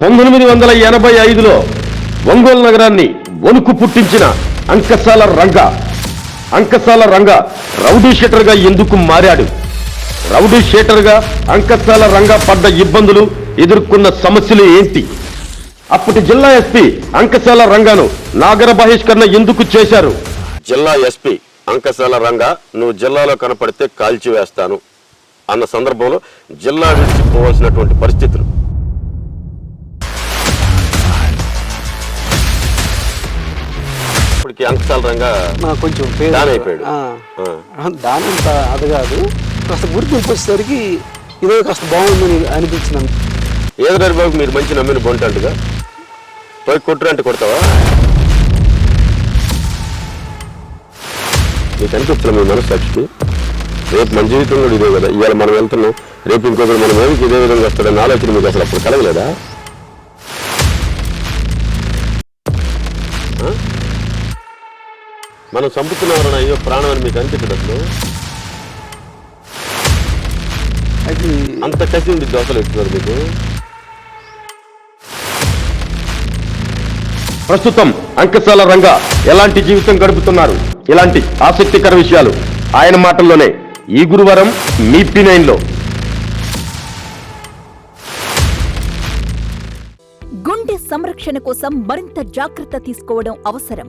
పంతొమ్మిది వందల ఎనభై ఐదులో ఒంగోలు నగరాన్ని వణుకు పుట్టించిన అంకసాల రంగ అంకసాల రంగ రౌడీ షీటర్గా ఎందుకు మారాడు? రౌడీ షీటర్గా అంకసాల రంగ పడ్డ ఇబ్బందులు ఎదుర్కొన్న సమస్యలు ఏంటి? అప్పటి జిల్లా ఎస్పీ అంకసాల రంగాను నాగర బహిష్కరణ ఎందుకు చేశారు? జిల్లా ఎస్పీ అంకసాల రంగ నువ్వు జిల్లాలో కనపడితే కాల్చివేస్తాను అన్న సందర్భంలో జిల్లా విడిచిపోవాల్సినటువంటి పరిస్థితులు. ఇప్పటికి అంకసాల రంగా నాకు కొంచెం డాన్ అయిపోయాడు. దాని అంత అది కాదు. కాస్త గుర్తింపు వచ్చేసరికి ఇదే కాస్త బాగుందని అనిపించింది ఏదైనా బాబు మీరు మంచి నమ్మిన బొంటంటుగా? పోయి కొట్టురు అంటే కొడతావా? నీకు అనిపిస్తున్నా మీ మనస్సాక్షికి రేపు మన జీవితం కూడా ఇదే కదా. ఇవాళ మనం వెళ్తున్నాం. రేపు ఇంకొకరు మన మీదకి ఇదే విధంగా వస్తాడని ఆలోచన మీకు అసలు అప్పుడు కలగలేదా? మనం చంపుతున్నామని అయ్యో ప్రాణం అని మీకు అనిపించదు అసలు అది అంత కసి ఉంది దోశలు ఇస్తున్నారు మీకు. ప్రస్తుతం అంకసాల రంగ ఎలాంటి జీవితం గడుపుతున్నారు? ఇలాంటి ఆసక్తికర విషయాలు ఆయన మాటల్లోనే ఈ గురువారం మీ పి నైన్లో. గుండె సంరక్షణ కోసం మరింత జాగ్రత్త తీసుకోవడం అవసరం.